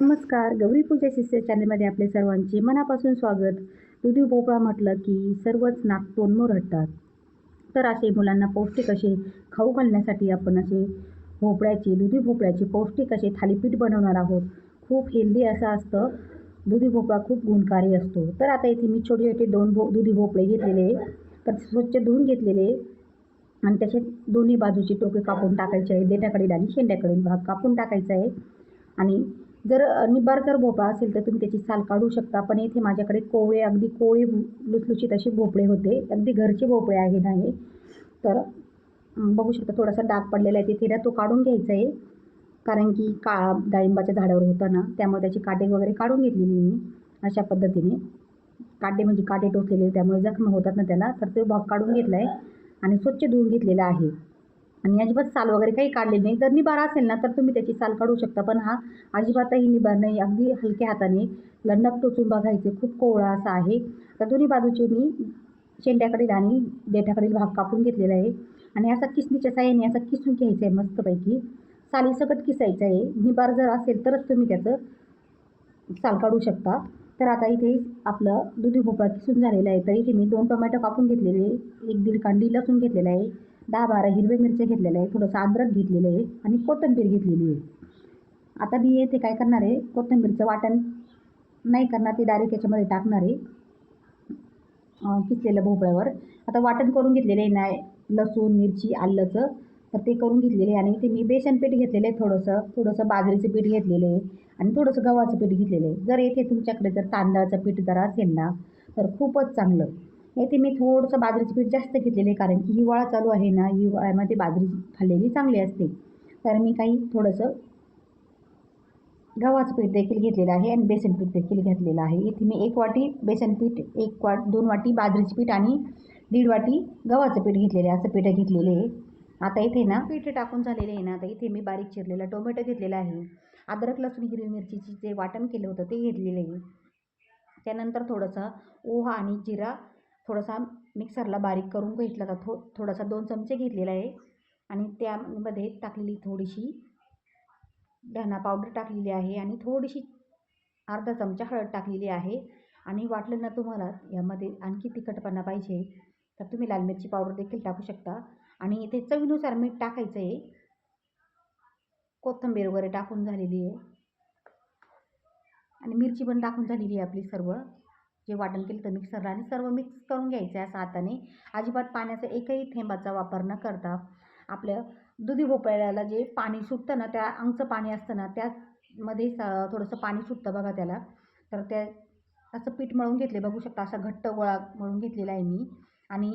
नमस्कार गौरी पूजा शिष्य चॅनलमध्ये आपले सर्वांचे मनापासून स्वागत. दुधी भोपळा म्हटलं की सर्वच नाक तोंडमोर हटतात तर असे मुलांना पौष्टिक असे खाऊ घालण्यासाठी आपण असे भोपळ्याचे दुधी भोपळ्याचे पौष्टिक असे थालीपीठ बनवणार आहोत. खूप हेल्दी असं असतं. दुधी भोपळा खूप गुणकारी असतो. तर आता इथे मी छोटे छोटे दोन भो दुधी भोपळे घेतलेले तर स्वच्छ धुवून घेतलेले आणि त्याचे दोन्ही बाजूचे टोके कापून टाकायचे आहे. देठाकडील आणि शेंड्याकडील भाग कापून टाकायचा आहे. आणि जर निबारकर जर भोपळा असेल तर तुम्ही त्याची साल काढू शकता पण इथे माझ्याकडे कोवळे अगदी कोवळे लुसलुशीत असे भोपळे होते. अगदी घरचे भोपळे आहे ना हे. तर बघू शकता थोडासा डाग पडलेला आहे. तिथे तो काढून घ्यायचा आहे. कारण की काळा डाळिंबाच्या झाडावर होता ना त्यामुळे त्याची काटे वगैरे काढून घेतलेली मी अशा पद्धतीने. काटे म्हणजे काटे टोचलेले त्यामुळे जखम होतात ना त्याला. तर तो भाग काढून घेतला आहे आणि स्वच्छ धुवून घेतलेला आहे. आणि अजिबात साल वगैरे काही काढलेली नाही. जर निबार असेल ना तर तुम्ही त्याची साल काढू शकता. पण हा अजिबातही निबार नाही. अगदी हलक्या हाताने लंडक टोचून बघायचे. खूप कोवळा असा आहे. तर दोन्ही बाजूचे मी शेंड्याकडील आणि देठाकडील भाग कापून घेतलेला आहे. आणि असा किसणीच्या साह्याने असा किसून घ्यायचा आहे मस्तपैकी. सालीसकट किसायचं आहे. निबार जर असेल तरच तुम्ही त्याचं साल काढू शकता. तर आता इथे आपलं दुधी भोपळा किसून झालेला आहे. तर इथे मी दोन टोमॅटो कापून घेतलेले एक दीड कांडी लसूण घेतलेला आहे. दहा बारा हिरवे मिरच्या घेतलेल्या आहे थोडंसं अद्रक घेतलेलं आहे आणि कोथिंबीर घेतलेली आहे. आता मी येथे काय करणार आहे कोथिंबीरचं वाटण नाही करणार ते डायरेक्ट याच्यामध्ये टाकणार आहे. किसलेल्या भोपळ्यावर. आता वाटण करून घेतलेलं आहे ना लसूण मिरची आलं तर ते करून घेतलेले आहे आणि इथे मी बेसन पीठ घेतलेलं आहे थोडंसं. थोडंसं बाजरीचं पीठ घेतलेलं आहे आणि थोडंसं गव्हाचं पीठ घेतलेलं आहे. जर येथे तुमच्याकडे जर तांदळाचं पीठ जर असेल ना तर खूपच चांगलं. येथे मी थोडंसं बाजरीचं पीठ जास्त घेतलेलं आहे कारण की हिवाळा चालू आहे ना हिवाळ्यामध्ये बाजरी खाल्लेली चांगली असते. तर मी काही थोडंसं गव्हाचं पीठ देखील घेतलेलं आहे आणि बेसन पीठ देखील घेतलेलं आहे. इथे मी एक वाटी बेसन पीठ एक वाट दोन वाटी बाजरीचं पीठ आणि दीड वाटी गव्हाचं पीठ घेतलेलं आहे. असं पीठ घेतलेले आहे. आता इथे ना पीठ टाकून झालेले आहे ना आता इथे मी बारीक चिरलेला टोमॅटो घेतलेला आहे. अद्रक लसूण हिरवी मिरचीची जे वाटण केलं होतं ते घेतलेलं आहे. त्यानंतर थोडंसं ओहा आणि जिरा थोडासा मिक्सरला बारीक करून घेतला होता थो थोडासा दोन चमचे घेतलेला आहे. आणि त्यामध्ये टाकलेली थोडीशी धना पावडर टाकलेली आहे आणि थोडीशी अर्धा चमचा हळद टाकलेली आहे. आणि वाटलं ना तुम्हाला यामध्ये आणखी तिखटपणा पाहिजे तर तुम्ही लाल मिरची पावडर देखील टाकू शकता. आणि इथे चवीनुसार मीठ टाकायचं आहे कोथिंबीर वगैरे टाकून झालेली आहे. आणि मिरची पण टाकून झालेली आहे आपली सर्व. जे वाटण केलं तर मिक्सरला आणि सर्व मिक्स करून घ्यायचं आहे असं हाताने. अजिबात पाण्याचा एकही थेंबाचा वापर न करता आपल्या दुधी भोपळ्याला जे पाणी सुटतं ना त्या अंगचं पाणी असतं ना त्यामध्ये स थोडंसं पाणी सुटतं बघा त्याला. तर त्या असं पीठ मळून घेतले बघू शकता असा घट्ट गोळा मळून घेतलेला आहे मी. आणि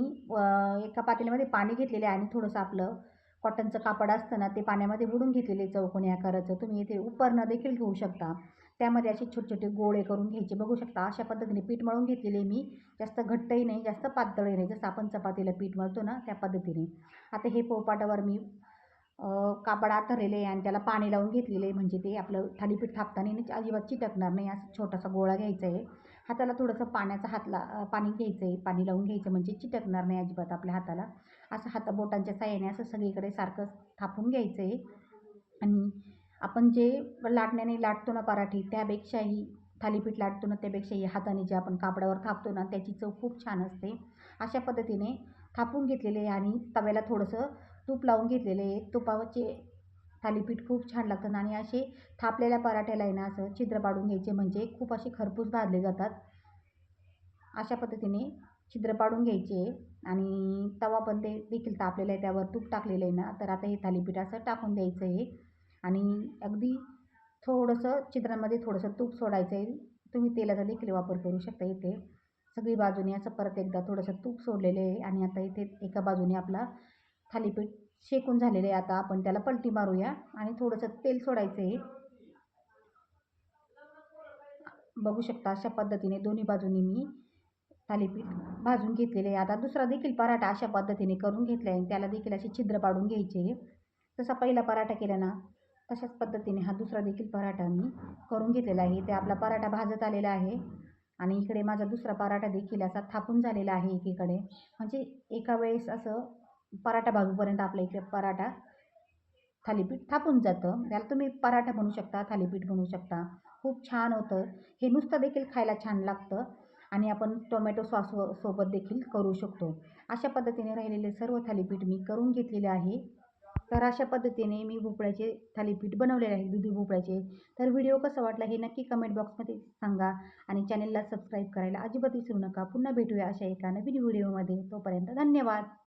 एका पातेल्यामध्ये पाणी घेतलेलं आहे आणि थोडंसं आपलं कॉटनचं कापड असतं ना ते पाण्यामध्ये बुडून घेतलेले चौकोनी आकाराचं. तुम्ही इथे उपरणं देखील घेऊ शकता. त्यामध्ये असे छोटे छोटे गोळे करून घ्यायचे. बघू शकता अशा पद्धतीने पीठ मळून घेतलेले मी. जास्त घट्टही नाही जास्त पातळही नाही. जसं आपण चपातीला पीठ मळतो ना त्या पद्धतीने. आता हे पोळपाटावर मी कापड आथरलेले आहे आणि त्याला पाणी लावून घेतलेले आहे. म्हणजे ते आपलं थालीपीठ थापताना अजिबात चिटकणार नाही. असं छोटासा गोळा घ्यायचा आहे. हाताला थोडंसं पाण्याचा हातला पाणी घ्यायचं आहे पाणी लावून घ्यायचं म्हणजे चिटकणार नाही अजिबात आपल्या हाताला. असं हाता बोटांच्या साह्याने असं सगळीकडे सारखं थापून घ्यायचं आहे आणि आपण जे लाटण्याने लाटतो ना पराठी त्यापेक्षाही थालीपीठ लाटतो ना त्यापेक्षाही हाताने जे आपण कापडावर थापतो ना त्याची चव खूप छान असते. अशा पद्धतीने थापून घेतलेले आहे आणि तव्याला थोडंसं तूप लावून घेतलेले आहे. तुपावरचे थालीपीठ खूप छान लागतात आणि असे थापलेल्या पराठ्याला आहे ना असं छिद्र पाडून घ्यायचे म्हणजे खूप असे खरपूस भाजले जातात. अशा पद्धतीने छिद्र पाडून घ्यायचे आणि तवा पण ते देखील तापलेला आहे त्यावर तूप टाकलेलं आहे ना तर आता हे थालीपीठ असं टाकून द्यायचं आहे. आणि अगदी थोडंसं छिद्रामध्ये थोडंसं तूप सोडायचं आहे तुम्ही तेलाचा देखील वापर करू शकता इथे. सगळी बाजूने असं परत एकदा थोडंसं तूप सोडलेलं आहे आणि आता इथे एका बाजूने आपला थालीपीठ शेकून झालेलं आहे. आता आपण त्याला पलटी मारूया आणि थोडंसं तेल सोडायचं आहे. बघू शकता अशा पद्धतीने दोन्ही बाजूनी मी थालीपीठ भाजून घेतलेले आहे. आता दुसरा देखील पराठा अशा पद्धतीने करून घेतला आहे त्याला देखील असे छिद्र पाडून घ्यायचे जसा पहिला पराठा केला ना तशाच पद्धतीने हा दुसरा देखील पराठा मी करून घेतलेला आहे. ते आपला पराठा भाजत आलेला आहे आणि इकडे माझा दुसरा पराठा देखील असा थापून झालेला आहे एकीकडे. म्हणजे एका वेळेस असं पराठा भाजूपर्यंत आपल्या इकडे पराठा थालीपीठ थापून जातं. त्याला तुम्ही पराठा बनवू शकता थालीपीठ बनवू शकता. खूप छान होतं. हे नुसतं देखील खायला छान लागतं आणि आपण टोमॅटो सॉस सोबत देखील करू शकतो. अशा पद्धतीने राहिलेले सर्व थालीपीठ मी करून घेतलेले आहे. तर अशा पद्धतीने मी भोपळ्याचे थालीपीठ बनवलेले आहे दुधी भोपळ्याचे. तर व्हिडिओ कसा वाटला हे नक्की कमेंट बॉक्समध्ये सांगा आणि चॅनलला सबस्क्राईब करायला अजिबात विसरू नका. पुन्हा भेटूया अशा एका नवीन व्हिडिओमध्ये तोपर्यंत धन्यवाद.